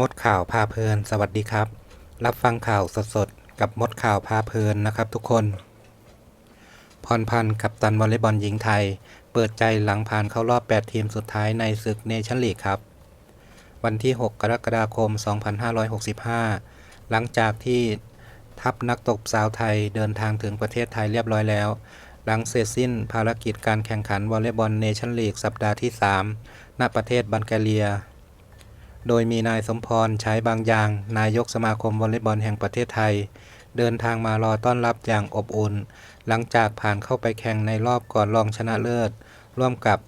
มดข่าวพาเพลิน สวัสดีครับ รับฟังข่าวสดๆ กับมดข่าวพาเพลินนะครับทุกคน พรพันธ์กับตันวอลเลย์บอลหญิงไทย เปิดใจหลังผ่านเข้ารอบ 8 ทีมสุดท้ายในศึกเนชั่นลีกครับ วันที่ 6 กรกฎาคม 2565 หลังจากที่ทัพนักตบสาวไทยเดินทางถึงประเทศไทยเรียบร้อยแล้ว หลังเสร็จสิ้นภารกิจการแข่งขันวอลเลย์บอลเนชั่นลีกสัปดาห์ที่ 3 ณ ประเทศบัลแกเรีย โดยมีนายสมพรใช้บางอย่าง นายกสมาคมวอลเลย์บอลแห่งประเทศไทย เดินทางมารอต้อนรับอย่างอบอุ่น หลังจากผ่านเข้าไปแข่งในรอบก่อนรองชนะเลิศ ร่วมกับ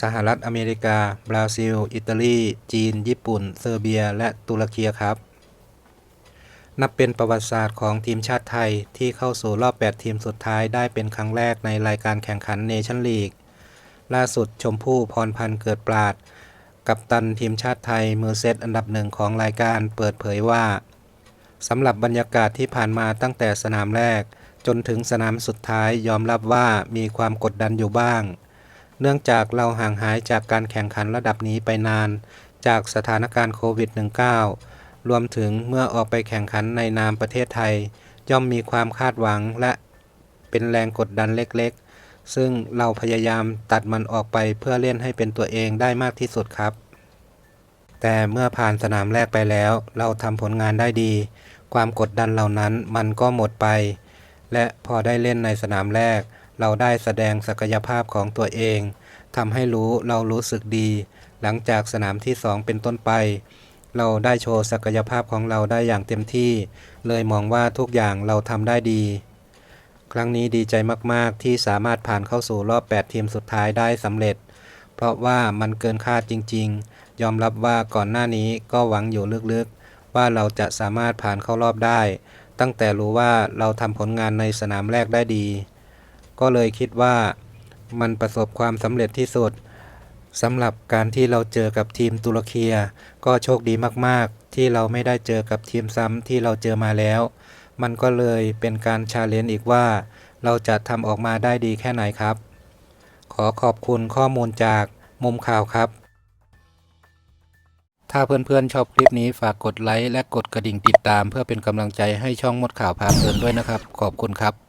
สหรัฐอเมริกา บราซิล อิตาลี จีน ญี่ปุ่น เซอร์เบีย และตุรกีครับ นับเป็นประวัติศาสตร์ของทีมชาติไทยที่เข้าสู่รอบ 8 ทีมสุดท้ายได้เป็นครั้งแรกในรายการแข่งขันเนชั่นลีก ล่าสุดชมพู่พรพันธ์เกิดปราด กัปตันทีมชาติไทยมือเซตอันดับหนึ่งของรายการเปิดเผยว่าสำหรับบรรยากาศที่ผ่านมาตั้งแต่สนามแรก จนถึงสนามสุดท้ายยอมรับว่ามีความกดดันอยู่บ้าง เนื่องจากเราห่างหายจากการแข่งขันระดับนี้ไปนาน จากสถานการณ์โควิด -19 รวมถึงเมื่อออกไปแข่งขันในนามประเทศไทย ย่อมมีความคาดหวังและเป็นแรงกดดันเล็กๆ ซึ่งเราพยายามตัดมันออกไปเพื่อเล่นให้เป็นตัวเองได้มากที่สุดครับ แต่เมื่อผ่านสนามแรกไปแล้ว เราทำผลงานได้ดี ความกดดันเหล่านั้นมันก็หมดไป และพอได้เล่นในสนามแรก เราได้แสดงศักยภาพของตัวเองทำให้รู้เรารู้สึกดี หลังจากสนามที่สองเป็นต้นไป เราได้โชว์ศักยภาพของเราได้อย่างเต็มที่ เลยมองว่าทุกอย่างเราทำได้ดี ครั้งนี้ดีใจมาก ๆ ที่สามารถผ่านเข้าสู่รอบ 8 ทีมสุดท้ายได้สำเร็จ เพราะว่ามันเกินคาดจริง ๆ ยอมรับว่าก่อนหน้านี้ก็หวังอยู่ลึกๆ ว่าเราจะสามารถผ่านเข้ารอบได้ ตั้งแต่รู้ว่าเราทำผลงานในสนามแรกได้ดี ก็เลยคิดว่ามันประสบความสำเร็จที่สุดสำหรับการที่เราเจอกับทีมตุรกีก็โชคดีมากๆ ที่เราไม่ได้เจอกับทีมซ้ำที่เราเจอมาแล้ว มันก็เลยเป็นการชาเลนจ์อีกว่า เราจะทำออกมาได้ดีแค่ไหนครับ ขอขอบคุณข้อมูลจากมุมข่าวครับ ถ้าเพื่อนๆชอบคลิปนี้ฝากกดไลค์และกดกระดิ่งติดตาม เพื่อเป็นกำลังใจให้ช่องมดข่าวพาเพลินด้วยนะครับ ขอบคุณครับ